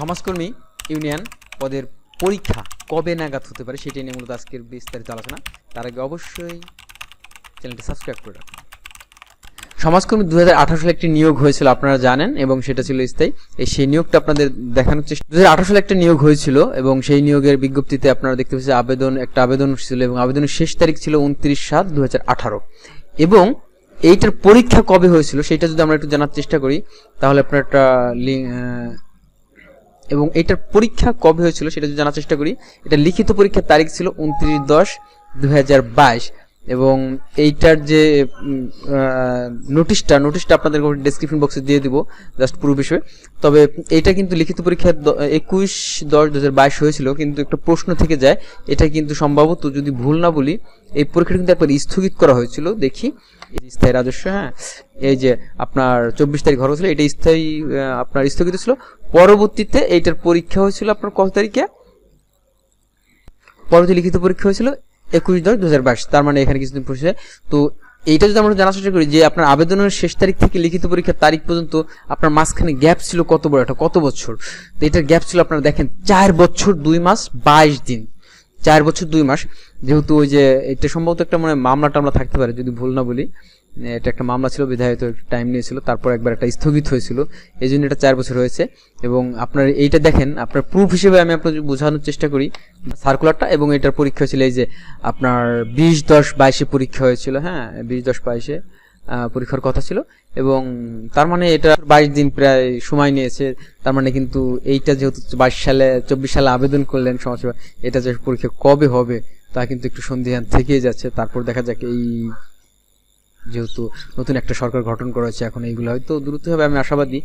সমাজকর্মী ইউনিয়ন পদের পরীক্ষা কবে নাগাদ হতে পারে সেটি নিয়ে মূলত আজকের বিস্তারিত আলোচনা। তার আগে অবশ্যই চ্যানেলটি সাবস্ক্রাইব করে রাখুন। সমাজকর্মী দুহাজার আঠারো সালে একটি নিয়োগ হয়েছিল, আপনারা জানেন, এবং সেটা ছিল স্থায়ী। এই সেই নিয়োগটা আপনাদের দেখানোর চেষ্টা দু সালে একটা নিয়োগ হয়েছিল, এবং সেই নিয়োগের বিজ্ঞপ্তিতে আপনারা দেখতে পাচ্ছেন আবেদন একটা আবেদন ছিল, এবং আবেদনের শেষ তারিখ ছিল উনত্রিশ সাত দু এবং এইটার পরীক্ষা কবে হয়েছিল, সেটা যদি আমরা একটু জানার চেষ্টা করি, তাহলে আপনার একটা লিঙ্ক এবং এটার পরীক্ষা কবে হয়েছিল সেটা যদি জানার চেষ্টা করি, এটা লিখিত পরীক্ষার তারিখ ছিল উনত্রিশ দশ দু এবং এইটার যে নোটিশটা নোটিশটা আপনাদের ডেসক্রিপশন বক্সে দিয়ে দিব জাস্ট পুরো বিষয়ে। তবে এটা কিন্তু লিখিত পরীক্ষা একুশ দশ দু হয়েছিল, কিন্তু একটা প্রশ্ন থেকে যায়, এটা কিন্তু সম্ভবত যদি ভুল না বলি, এই পরীক্ষাটা কিন্তু একবার স্থগিত করা হয়েছিল, দেখি। স্থায়ী রাজস্ব হ্যাঁ? এই যে আপনার চব্বিশ তারিখ ঘর হয়েছিল, এটা স্থায়ী আপনার স্থগিত ছিল। পরবর্তীতে এইটার পরীক্ষা হয়েছিল আপনার কত তারিখে? পরবর্তী লিখিত পরীক্ষা হয়েছিল একুশ দশ দু হাজার বাইশ, তার মানে এখানে কিছুদিন পড়ছে। তো এইটা যদি আমরা জানার চেষ্টা করি যে আপনার আবেদনের শেষ তারিখ থেকে লিখিত পরীক্ষার তারিখ পর্যন্ত আপনার মাঝখানে গ্যাপ ছিল কত বড় একটা, কত বছর? তো এটার গ্যাপ ছিল আপনারা দেখেন চার বছর দুই মাস বাইশ দিন। চার বছর দুই মাস, যেহেতু ওই যে এটা সম্ভবত একটা মানে মামলা টামলা থাকতে পারে, যদি ভুল না বলি। এটা একটা মামলা ছিল বিধায় তো একটু টাইম নিয়েছিল, তারপর একবার একটা স্থগিত হয়েছিল। এই জন্য এটা চার বছর হয়েছে। এবং আপনার এইটা দেখেন, আপনার প্রুফ হিসেবে আমি আপনাকে বোঝানোর চেষ্টা করি সার্কুলারটা এবং এটার পরীক্ষা হয়েছিল এই যে আপনার বিশ দশ বাইশে পরীক্ষা হয়েছিল হ্যাঁ বিশ দশ বাইশে। পরীক্ষার কথা ছিল। এবং তার মানে এটা বাইশ দিন প্রায় সময় নিয়েছে। তার মানে কিন্তু এইটা যেহেতু বাইশ সালে, চব্বিশ সালে আবেদন করলেন সমাজসেবা, এটা যে পরীক্ষা কবে হবে তা কিন্তু একটু সন্দেহান থেকেই যাচ্ছে। তারপর দেখা যাক এই যেহেতু নতুন একটা সরকার গঠন করা হয়েছে, এখন এইগুলো হয়তো দ্রুত হবে, আমি আশাবাদী।